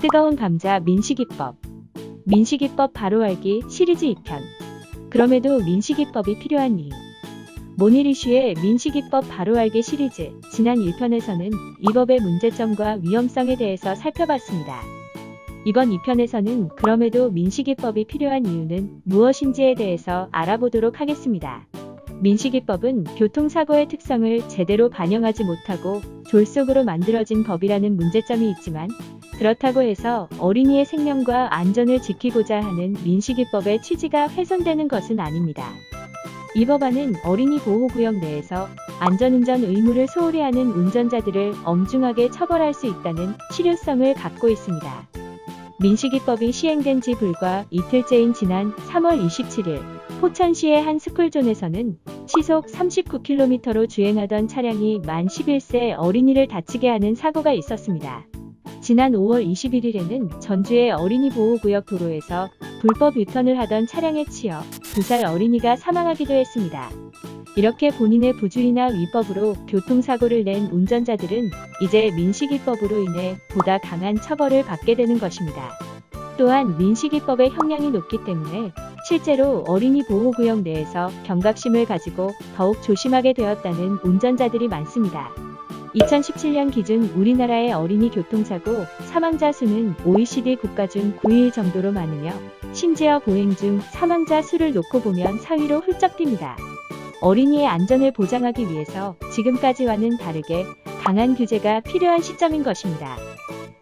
뜨거운 감자 민식이법 민식이법 바로 알기 시리즈 2편 그럼에도 민식이법이 필요한 이유 모닐 이슈의 민식이법 바로 알기 시리즈 지난 1편에서는 이 법의 문제점과 위험성에 대해서 살펴봤습니다. 이번 2편에서는 그럼에도 민식이법이 필요한 이유는 무엇인지에 대해서 알아보도록 하겠습니다. 민식이법은 교통사고의 특성을 제대로 반영하지 못하고 졸속으로 만들어진 법이라는 문제점이 있지만 그렇다고 해서 어린이의 생명과 안전을 지키고자 하는 민식이법의 취지가 훼손되는 것은 아닙니다. 이 법안은 어린이 보호구역 내에서 안전운전 의무를 소홀히 하는 운전자들을 엄중하게 처벌할 수 있다는 실효성을 갖고 있습니다. 민식이법이 시행된 지 불과 이틀째인 지난 3월 27일 포천시의 한 스쿨존에서는 시속 39km로 주행하던 차량이 만 11세 어린이를 다치게 하는 사고가 있었습니다. 지난 5월 21일에는 전주의 어린이 보호구역 도로에서 불법 유턴을 하던 차량에 치여 2살 어린이가 사망하기도 했습니다. 이렇게 본인의 부주의나 위법으로 교통사고를 낸 운전자들은 이제 민식이법으로 인해 보다 강한 처벌을 받게 되는 것입니다. 또한 민식이법의 형량이 높기 때문에 실제로 어린이 보호구역 내에서 경각심을 가지고 더욱 조심하게 되었다는 운전자들이 많습니다. 2017년 기준 우리나라의 어린이 교통사고 사망자 수는 OECD 국가 중 9위 정도로 많으며 심지어 보행 중 사망자 수를 놓고 보면 4위로 훌쩍 뜁니다. 어린이의 안전을 보장하기 위해서 지금까지와는 다르게 강한 규제가 필요한 시점인 것입니다.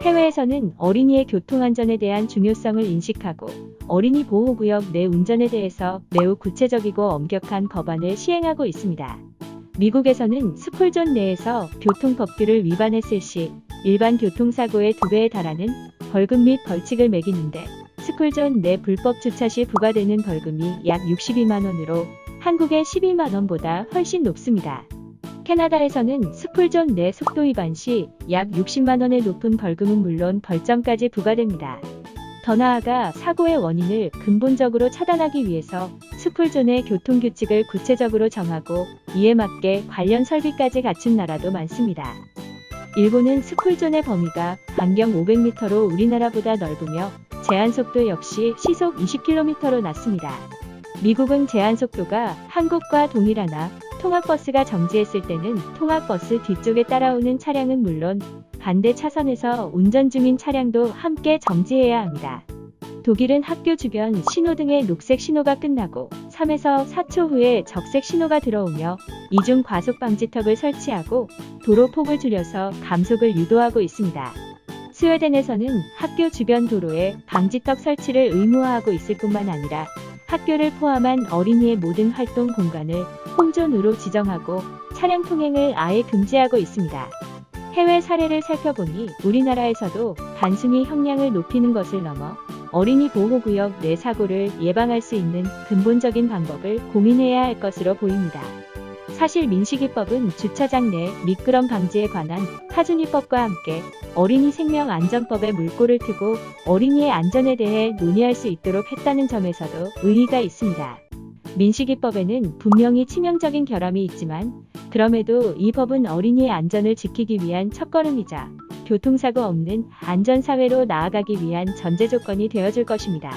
해외에서는 어린이의 교통안전에 대한 중요성을 인식하고 어린이 보호구역 내 운전에 대해서 매우 구체적이고 엄격한 법안을 시행하고 있습니다. 미국에서는 스쿨존 내에서 교통법규를 위반했을 시 일반 교통사고의 2배에 달하는 벌금 및 벌칙을 매기는데 스쿨존 내 불법 주차 시 부과되는 벌금이 약 62만원으로 한국의 12만원보다 훨씬 높습니다. 캐나다에서는 스쿨존 내 속도 위반 시 약 60만원의 높은 벌금은 물론 벌점까지 부과됩니다. 더 나아가 사고의 원인을 근본적으로 차단하기 위해서 스쿨존의 교통규칙을 구체적으로 정하고 이에 맞게 관련 설비까지 갖춘 나라도 많습니다. 일본은 스쿨존의 범위가 반경 500m로 우리나라보다 넓으며 제한속도 역시 시속 20km로 낮습니다. 미국은 제한속도가 한국과 동일하나 통학버스가 정지했을 때는 통학버스 뒤쪽에 따라오는 차량은 물론 반대 차선에서 운전 중인 차량도 함께 정지해야 합니다. 독일은 학교 주변 신호등의 녹색 신호가 끝나고 3에서 4초 후에 적색 신호가 들어오며 이중 과속 방지턱을 설치하고 도로 폭을 줄여서 감속을 유도하고 있습니다. 스웨덴에서는 학교 주변 도로에 방지턱 설치를 의무화하고 있을 뿐만 아니라 학교를 포함한 어린이의 모든 활동 공간을 홈존으로 지정하고 차량 통행을 아예 금지하고 있습니다. 해외 사례를 살펴보니 우리나라에서도 단순히 형량을 높이는 것을 넘어 어린이 보호구역 내 사고를 예방할 수 있는 근본적인 방법을 고민해야 할 것으로 보입니다. 사실 민식이법은 주차장 내 미끄럼 방지에 관한 타준이법과 함께 어린이 생명 안전법에 물꼬를 트고 어린이의 안전에 대해 논의할 수 있도록 했다는 점에서도 의의가 있습니다. 민식이법에는 분명히 치명적인 결함이 있지만 그럼에도 이 법은 어린이의 안전을 지키기 위한 첫걸음이자 교통사고 없는 안전사회로 나아가기 위한 전제 조건이 되어줄 것입니다.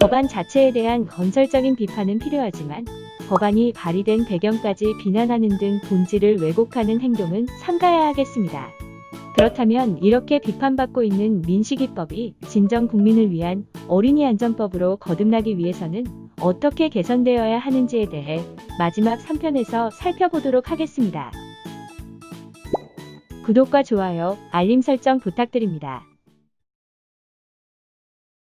법안 자체에 대한 건설적인 비판은 필요하지만 법안이 발의된 배경까지 비난하는 등 본질을 왜곡하는 행동은 삼가야 하겠습니다. 그렇다면 이렇게 비판받고 있는 민식이법이 진정 국민을 위한 어린이 안전법으로 거듭나기 위해서는 어떻게 개선되어야 하는지에 대해 마지막 3편에서 살펴보도록 하겠습니다. 구독과 좋아요, 알림 설정 부탁드립니다.